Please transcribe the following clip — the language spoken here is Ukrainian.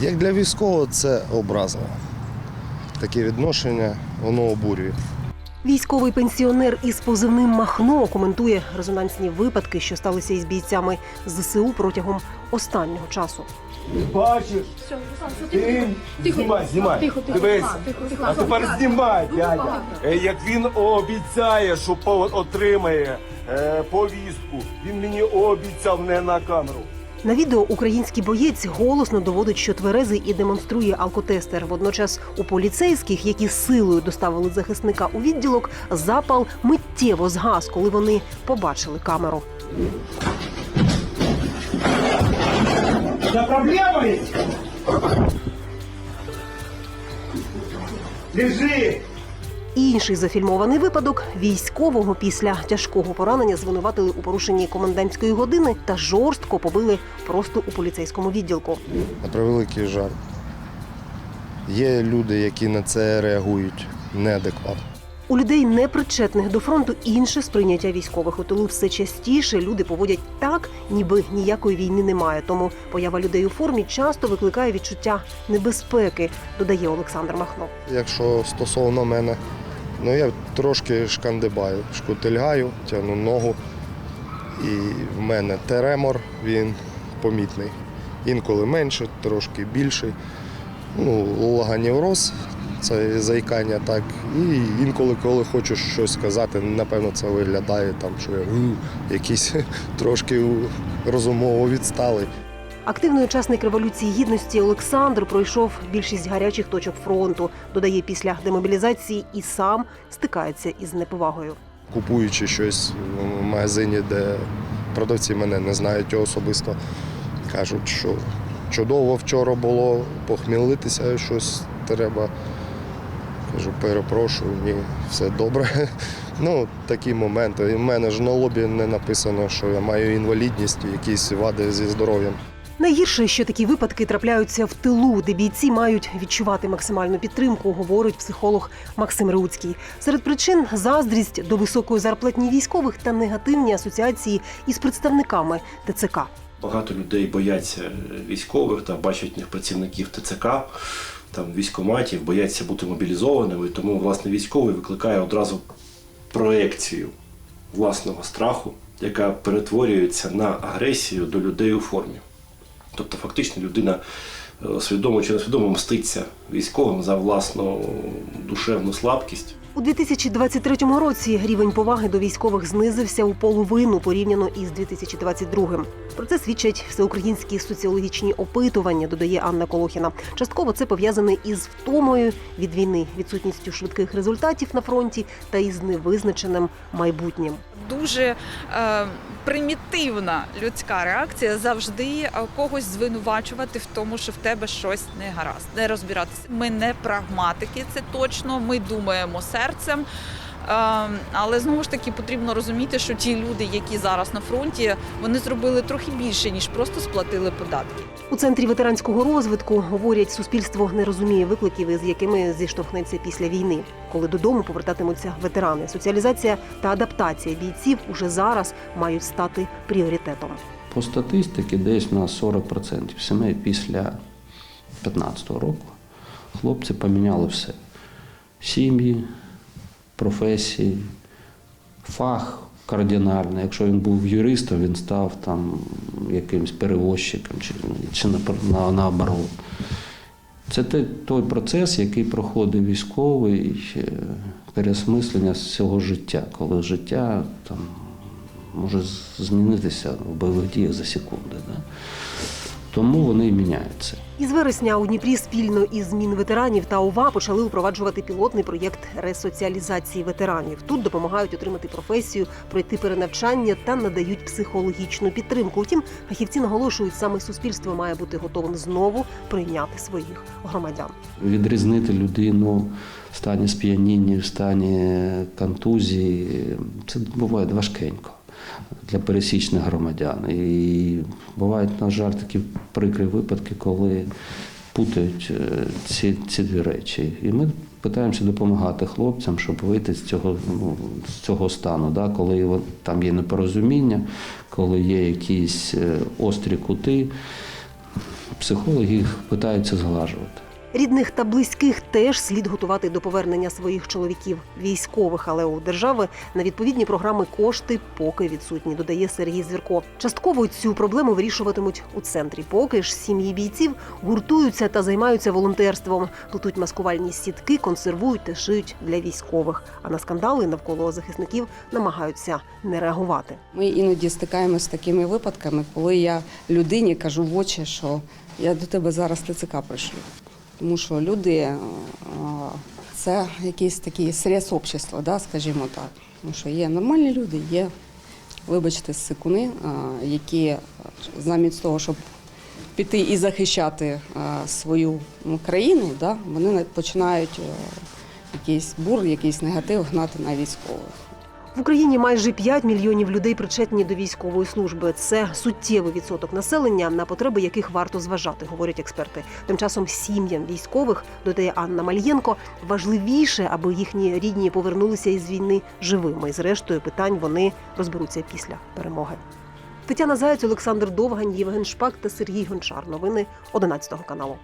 Як для військового це образливо. Таке відношення, воно обурює. Військовий пенсіонер із позивним Махно коментує резонансні випадки, що сталися із бійцями ЗСУ протягом останнього часу. Бачиш? Ти знімай, знімай. Тихо, тихо, Дивись. тихо, тихо. А тепер знімай, дядя. Е, Як він обіцяє, що по- отримає е, повістку, він мені обіцяв не на камеру. На відео український боєць голосно доводить, що тверезий і демонструє алкотестер. Водночас у поліцейських, які силою доставили захисника у відділок, запал миттєво згас, коли вони побачили камеру. Проблемой? Лежи! Інший зафільмований випадок військового після тяжкого поранення звинуватили у порушенні комендантської години та жорстко побили просто у поліцейському відділку. На превеликий жаль. Є люди, які на це реагують неадекватно. У людей, непричетних до фронту, інше сприйняття військових у тилу все частіше люди поводять так, ніби ніякої війни немає. Тому поява людей у формі часто викликає відчуття небезпеки, додає Олександр Махно. Якщо стосовно мене, ну я трошки шкандибаю, шкутильгаю, тягну ногу. І в мене теремор, він помітний. Інколи менше, трошки більший. Ну, лаганівроз, це заїкання так. І інколи, коли хочу щось сказати, напевно, це виглядає там, що я якийсь трошки розумово відсталий. Активний учасник революції гідності Олександр пройшов більшість гарячих точок фронту. Додає, після демобілізації і сам стикається із неповагою. купуючи щось в магазині, де продавці мене не знають особисто, кажуть, що чудово вчора було, похмілитися щось треба. Кажу, перепрошую, ні, все добре. Ну, такі моменти. І в мене ж на лобі не написано, що я маю інвалідність, якісь вади зі здоров'ям. Найгірше, що такі випадки трапляються в тилу, де бійці мають відчувати максимальну підтримку, говорить психолог Максим Реуцький. Серед причин заздрість до високої зарплатні військових та негативні асоціації із представниками ТЦК. Багато людей бояться військових та бачать них працівників ТЦК, там військоматів, бояться бути мобілізованими. Тому власне військовий викликає одразу проекцію власного страху, яка перетворюється на агресію до людей у формі. Тобто, фактично, людина е, свідомо чи несвідомо мститься військовим за власну душевну слабкість. У 2023 році рівень поваги до військових знизився у половину порівняно із 2022. Про це свідчать всеукраїнські соціологічні опитування, додає Анна Колохіна. Частково це пов'язане із втомою від війни, відсутністю швидких результатів на фронті та із невизначеним майбутнім. дуже е, примітивна людська реакція завжди е, когось звинувачувати в тому, що в тебе щось не гаразд, не розбиратися. Ми не прагматики, це точно. Ми думаємо серцем. Е, але знову ж таки потрібно розуміти, що ті люди, які зараз на фронті, вони зробили трохи більше ніж просто сплатили податки. У центрі ветеранського розвитку говорять, суспільство не розуміє викликів, із якими зіштовхнеться після війни, коли додому повертатимуться ветерани. Соціалізація та адаптація бійців уже зараз мають стати пріоритетом. По статистиці десь на 40% сімей після 15 року хлопці поміняли все. Сім'ї, професії, фах кардинальний. Якщо він був юристом, він став там якимось перевозчиком чи, чи на, наоборот. Це той процес, який проходить військовий е, переосмислення всього життя, коли життя там може змінитися в бойових діях за секунди. Да? Тому вони і міняються. Із вересня у Дніпрі спільно із Мінветеранів та ОВА почали впроваджувати пілотний проєкт ресоціалізації ветеранів. Тут допомагають отримати професію, пройти перенавчання та надають психологічну підтримку. Утім, фахівці наголошують, саме суспільство має бути готовим знову прийняти своїх громадян. Відрізнити людину в стані сп'яніння, в стані контузії це буває важкенько для пересічних громадян. І бувають, на жаль, такі прикрі випадки, коли путають е, ці, ці дві речі. І ми намагаємося допомагати хлопцям, щоб вийти з цього, ну, з цього стану, да, коли там є непорозуміння, коли є якісь е, острі кути. Психологи їх питаються зглажувати. Рідних та близьких теж слід готувати до повернення своїх чоловіків, військових, але у держави на відповідні програми кошти поки відсутні, додає Сергій Звірко. Частково цю проблему вирішуватимуть у центрі. Поки ж сім'ї бійців гуртуються та займаються волонтерством, плетуть маскувальні сітки, консервують та шиють для військових. А на скандали навколо захисників намагаються не реагувати. Ми іноді стикаємося з такими випадками, коли я людині кажу в очі, що я до тебе зараз ТЦК пришлю. Тому що люди е, це якийсь такий срез общества, да, скажімо так. Тому що є нормальні люди, є, вибачте, сикуни, е, які е, замість того, щоб піти і захищати свою ну, країну, да, вони починають якийсь бур, якийсь негатив гнати на військових. В Україні майже 5 мільйонів людей причетні до військової служби. Це суттєвий відсоток населення, на потреби яких варто зважати, говорять експерти. Тим часом сім'ям військових, додає Анна Мальєнко, важливіше, аби їхні рідні повернулися із війни живими. І зрештою питань вони розберуться після перемоги. Тетяна Заяць, Олександр Довгань, Євген Шпак та Сергій Гончар. Новини 11 каналу.